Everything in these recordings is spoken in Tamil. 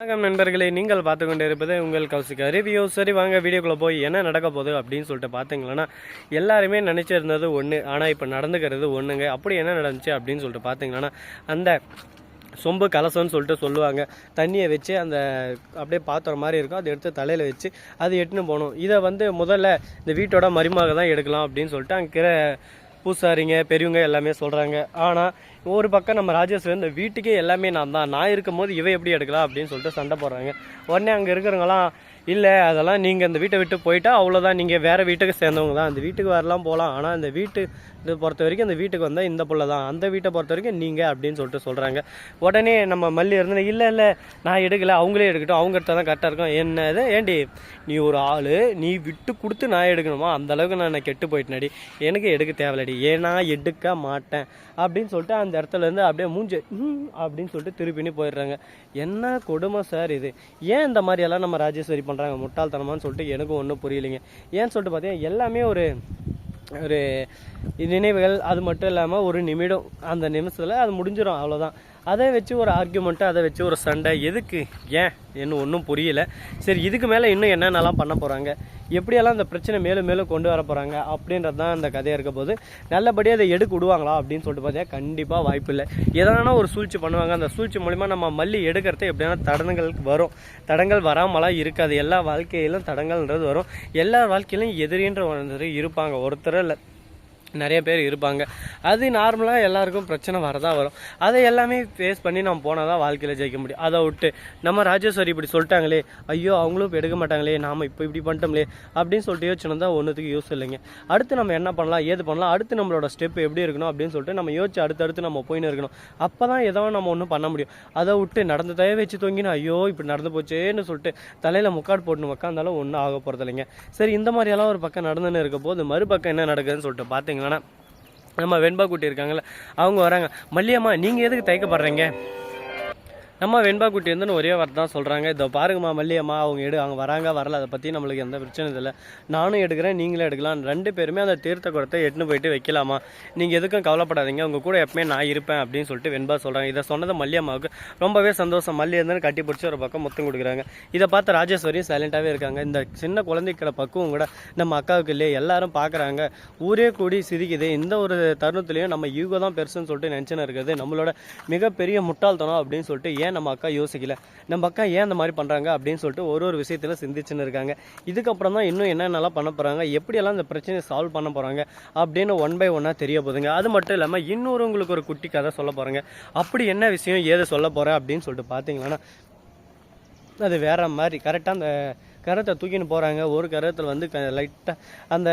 வணக்கம் நண்பர்களே நீங்கள் பார்த்து கொண்டு இருப்பது உங்கள் கௌசிகா ரிவ்யூ சரி வாங்க வீடியோக்குள்ளே போய் என்ன நடக்க போகுது அப்படின்னு சொல்லிட்டு பார்த்தீங்களன்னா எல்லாருமே நினச்சிருந்தது ஒன்று ஆனால் இப்போ நடந்துக்கிறது ஒன்றுங்க அப்படி என்ன நடந்துச்சு அப்படின்னு சொல்லிட்டு பார்த்தீங்களன்னா அந்த சொம்பு கலசம்னு சொல்லிட்டு சொல்லுவாங்க. தண்ணியை வச்சு அந்த அப்படியே பாத்திரம் மாதிரி இருக்கும். அதை எடுத்து தலையில் வச்சு அது எட்டுன்னு போகணும். இதை வந்து முதல்ல இந்த வீட்டோட மருமக தான் எடுக்கலாம் அப்படின்னு சொல்லிட்டு அங்கே பூசாரிங்க பெரியவங்க எல்லாமே சொல்கிறாங்க ஆனால் ஒரு பக்கம் நம்ம ராஜேஸ்வரி இந்த வீட்டுக்கே எல்லாமே நான் தான் நான் இருக்கும்போது இவை எப்படி எடுக்கலாம் அப்படின்னு சொல்லிட்டு சண்டை போடுறாங்க. உடனே அங்கே இருக்கிறவங்களாம் இல்லை அதெல்லாம் நீங்கள் அந்த வீட்டை விட்டு போயிட்டால் அவ்வளோதான் நீங்கள் வேறு வீட்டுக்கு சேர்ந்தவங்க தான். அந்த வீட்டுக்கு வரலாம் போகலாம் ஆனால் அந்த வீட்டு இது பொறுத்த வரைக்கும் அந்த வீட்டுக்கு வந்தால் இந்த பிள்ளை தான். அந்த வீட்டை பொறுத்த வரைக்கும் நீங்கள் அப்படின்னு சொல்லிட்டு சொல்கிறாங்க உடனே நம்ம மல்லி இருந்து இல்லை இல்லை நான் எடுக்கலை. அவங்களே எடுக்கட்டும். அவங்க எடுத்தால் தான் கரெக்டாக இருக்கும். என்னது? ஏண்டி நீ ஒரு ஆள். நீ விட்டு கொடுத்து நான் எடுக்கணுமா? அந்தளவுக்கு நான் கெட்டு போயிட்டேனடி. எனக்கு எடுக்க தேவையில்லடி. ஏன்னா எடுக்க மாட்டேன்? அப்படின்னு சொல்லிட்டு அந்த இடத்துல இருந்து அப்படியே மூஞ்சி அப்படின்னு சொல்லிட்டு திருப்பினி போயிடுறாங்க. என்ன கொடுமை சார் இது? ஏன் இந்த மாதிரியெல்லாம் நம்ம ராஜேஸ்வரி பண்ணுறாங்க முட்டாள்தனமான்னு சொல்லிட்டு எனக்கும் ஒன்றும் புரியலைங்க. ஏன்னு சொல்லிட்டு பார்த்தீங்கன்னா எல்லாமே ஒரு ஒரு நினைவுகள் அது மட்டும் இல்லாமல் ஒரு நிமிடம் அந்த நிமிஷத்தில் அது முடிஞ்சிடும் அவ்வளோதான் அதை வச்சு ஒரு ஆர்கியூமெண்ட்டு அதை வச்சு ஒரு சண்டை. எதுக்கு? ஏன்? இன்னும் ஒன்றும் புரியல. சரி இதுக்கு மேலே இன்னும் என்னென்னலாம் பண்ண போகிறாங்க எப்படியெல்லாம் அந்த பிரச்சனை மேலும் மேலும் கொண்டு வர போகிறாங்க அப்படின்றது தான் அந்த கதையாக இருக்க போது நல்லபடியாக அதை எடுக்க விடுவாங்களா? அப்படின்னு சொல்லிட்டு பார்த்தீங்கன்னா கண்டிப்பாக வாய்ப்பு இல்லை. எதனா ஒரு சூழ்ச்சி பண்ணுவாங்க. அந்த சூழ்ச்சி மூலிமா நம்ம மல்லி எடுக்கிறது எப்படியான தடங்களுக்கு வரும். தடங்கள் வராமலாம் இருக்காது. எல்லா வாழ்க்கையிலும் தடங்கள்ன்றது வரும். எல்லா வாழ்க்கையிலும் எதிரின்ற ஒருத்தர் இருப்பாங்க. ஒருத்தர் இல்லை. நிறைய பேர் இருப்பாங்க. அது நார்மலாக எல்லாருக்கும் பிரச்சனை வரதான் வரும். அதை எல்லாமே ஃபேஸ் பண்ணி நம்ம போனால் தான் வாழ்க்கையில் ஜெயிக்க முடியும். அதை விட்டு நம்ம ராஜேஸ்வரி இப்படி சொல்லிட்டாங்களே ஐயோ அவங்களும் இப்போ எடுக்க மாட்டாங்களே நாம் இப்போ இப்படி பண்ணிட்டோம்லே அப்படின்னு சொல்லிட்டு யோசிச்சு தான் ஒன்றுத்துக்கு யூஸ் இல்லைங்க. அடுத்து நம்ம என்ன பண்ணலாம் ஏது பண்ணலாம் அடுத்து நம்மளோட ஸ்டெப் எப்படி இருக்கணும் அப்படின்னு சொல்லிட்டு நம்ம யோசிச்சு அடுத்தடுத்து நம்ம போயின்னு இருக்கணும். அப்போ தான் ஏதோ நம்ம ஒன்றும் பண்ண முடியும். அதை விட்டு நடந்ததே வச்சு தொங்கினா ஐயோ இப்படி நடந்து போச்சேன்னு சொல்லிட்டு தலையில் முக்காடு போட்டுன்னு உட்காந்தாலும் ஒன்றும் ஆக போகிறது இல்லைங்க சரி இந்த மாதிரியெல்லாம் ஒரு பக்கம் நடந்துன்னு இருக்க போது மறுபக்கம் என்ன நடக்குதுன்னு சொல்லிட்டு பார்த்தீங்கன்னா நம்ம வெண்பா குட்டி இருக்காங்கல்ல அவங்க வராங்க. மல்லியம்மா நீங்கள் எதுக்கு தயக்கப்படுறீங்க? நம்ம வெண்பா குட்டி வந்து ஒரே வார்த்தை தான் சொல்கிறாங்க இதோ பாருங்கம்மா மல்லியம்மா அவங்க எடு அவங்க வராங்க வரல அதை பற்றி நம்மளுக்கு எந்த பிரச்சனையும் இல்லை. நானும் எடுக்கிறேன் நீங்களும் எடுக்கலாம். ரெண்டு பேருமே அந்த தீர்த்த குடத்தை எட்டுன்னு போயிட்டு வைக்கலாமா? நீங்கள் எதுக்கும் கவலைப்படாதீங்க உங்கள் கூட எப்பவுமே நான் இருப்பேன் அப்படின்னு சொல்லிட்டு வெண்பா சொல்கிறாங்க இதை சொன்னது மல்லியம்மாவுக்கு ரொம்பவே சந்தோஷம். மல்லி இருந்தாலும் கட்டி பிடிச்சி ஒரு பக்கம் முத்தம் கொடுக்குறாங்க. இதை பார்த்து ராஜேஸ்வரியும் சைலண்ட்டாகவே இருக்காங்க. இந்த சின்ன குழந்தைக்கிற பக்குவம் கூட நம்ம அக்காவுக்கு இல்லையே எல்லாரும் பார்க்குறாங்க. ஊரே கூடி சிரிக்குது. இந்த ஒரு தருணத்துலையும் நம்ம யூகோ தான் பெருசுன்னு சொல்லிட்டு நினச்சின்னு இருக்குது. நம்மளோட மிகப்பெரிய முட்டாள்தனம் அப்படின்னு சொல்லிட்டு ஏன் நம்ம அக்கா யோசிக்கல? நம்ம அக்கா ஏன் அந்த மாதிரி பண்ணுறாங்க அப்படின்னு சொல்லிட்டு ஒரு ஒரு விஷயத்தில் சிந்திச்சுன்னு இருக்காங்க. இதுக்கப்புறம் தான் இன்னும் என்னென்னலாம் பண்ண போகிறாங்க எப்படியெல்லாம் இந்த பிரச்சனையை சால்வ் பண்ண போகிறாங்க அப்படின்னு ஒன் பை ஒன்னாக தெரிய போகுதுங்க. அது மட்டும் இல்லாமல் இன்னொரு உங்களுக்கு ஒரு குட்டி கதை சொல்ல போகிறாங்க அப்படி என்ன விஷயம் ஏது சொல்ல போகிறேன் அப்படின்னு சொல்லிட்டு பார்த்தீங்கன்னா அது வேற மாதிரி கரெக்டாக அந்த கரத்தை தூக்கின்னு போகிறாங்க ஒரு கரத்தில் வந்து லைட்டாக அந்த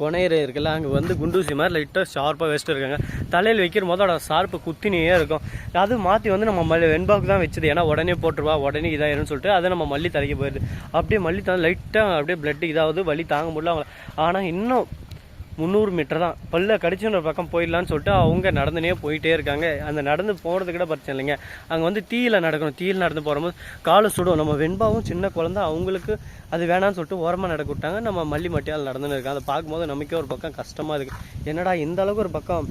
கொனையர் இருக்குல்ல அங்கே வந்து குண்டூசி மாதிரி லைட்டாக ஷார்ப்பாக வச்சுட்டு இருக்காங்க. தலையில் வைக்கிற போது அதோட ஷார்ப்பு குத்தினே இருக்கும். அது மாற்றி வந்து நம்ம மல்லி வெண்பாக்கு தான் வச்சது. ஏன்னா உடனே போட்டுருவா உடனே இதாயிரும்னு சொல்லிட்டு அதை நம்ம மல்லி தலைக்கு போயிடுது. அப்படியே மல்லி தான் லைட்டாக அப்படியே பிளட் இதாவது வலி தாங்க முடியல அவங்க ஆனால் இன்னும் முந்நூறு மீட்டர் தான். பல்ல கடிச்சுன்னு ஒரு பக்கம் போயிடலான்னு சொல்லிட்டு அவங்க நடந்துனே போயிட்டே இருக்காங்க. அந்த நடந்து போகிறது கூட பிரச்சனை இல்லைங்க. அங்கே வந்து தீயில் நடக்கணும். தீயில் நடந்து போகும்போது காலை சுடும். நம்ம வெண்பாவும் சின்ன குழந்தை அவங்களுக்கு அது வேணாம்னு சொல்லிட்டு ஓரமாக நடக்க விட்டாங்க. நம்ம மல்லி மட்டியால் நடந்துன்னு இருக்கோம் அதை பார்க்கும்போது நமக்கே ஒரு பக்கம் கஷ்டமாக இருக்குது என்னடா இந்த அளவுக்கு ஒரு பக்கம்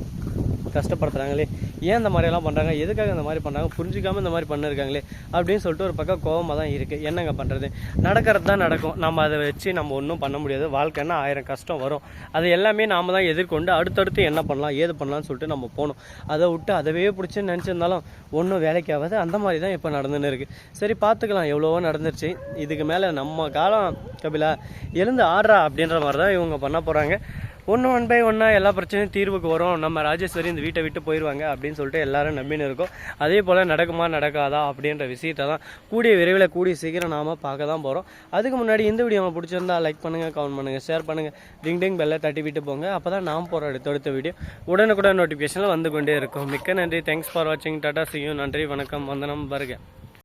கஷ்டப்படுத்துகிறாங்களே ஏன் இந்த மாதிரியெல்லாம் பண்ணுறாங்க எதுக்காக இந்த மாதிரி பண்ணுறாங்க புரிஞ்சிக்காமல் இந்த மாதிரி பண்ணிருக்காங்களே? அப்படின்னு சொல்லிட்டு ஒரு பக்கம் கோவமாக தான் இருக்குது என்னங்க பண்ணுறது நடக்கிறது தான் நடக்கும். நம்ம அதை வச்சு நம்ம ஒன்றும் பண்ண முடியாது. வாழ்க்கைன்னா ஆயிரம் கஷ்டம் வரும். அது எல்லாமே நாம் தான் எதிர்கொண்டு அடுத்தடுத்து என்ன பண்ணலாம் ஏது பண்ணலாம்னு சொல்லிட்டு நம்ம போகணும். அதை விட்டு அதவே பிடிச்சி நினச்சிருந்தாலும் ஒன்றும் வேலைக்காகாது அந்த மாதிரி தான் இப்போ நடந்துன்னு இருக்குது சரி பார்த்துக்கலாம். எவ்வளவோ நடந்துருச்சு. இதுக்கு மேலே நம்ம காலம் கபிலா எழுந்து ஆடுறா அப்படின்ற மாதிரி தான் இவங்க பண்ண போகிறாங்க ஒன்று ஒன் பை ஒன்றா எல்லா பிரச்சனையும் தீர்வுக்கு வரும். நம்ம ராஜேஸ்வரி இந்த வீட்டை விட்டு போயிடுவாங்க அப்படின்னு சொல்லிட்டு எல்லாரும் நம்பின்னு இருக்கோம். அதே போல் நடக்குமா நடக்காதா அப்படின்ற விஷயத்தை தான் கூடிய விரைவில் கூடிய சீக்கிரம் நாம் பார்க்க தான் போகிறோம் அதுக்கு முன்னாடி இந்த வீடியோ உங்களுக்கு பிடிச்சிருந்தா லைக் பண்ணுங்கள் கமெண்ட் பண்ணுங்கள் ஷேர் பண்ணுங்கள் டிங் டிங் பெல்லை தட்டி விட்டு போங்க. அப்போ தான் நாம் போகிற அடுத்தடுத்த வீடியோ உடனுக்குடன் நோட்டிஃபிகேஷனில் வந்து கொண்டே இருக்கும். மிக்க நன்றி. தேங்க்ஸ் ஃபார் வாட்சிங் டாட்டா சியூ நன்றி. வணக்கம். வந்தனம் வருக.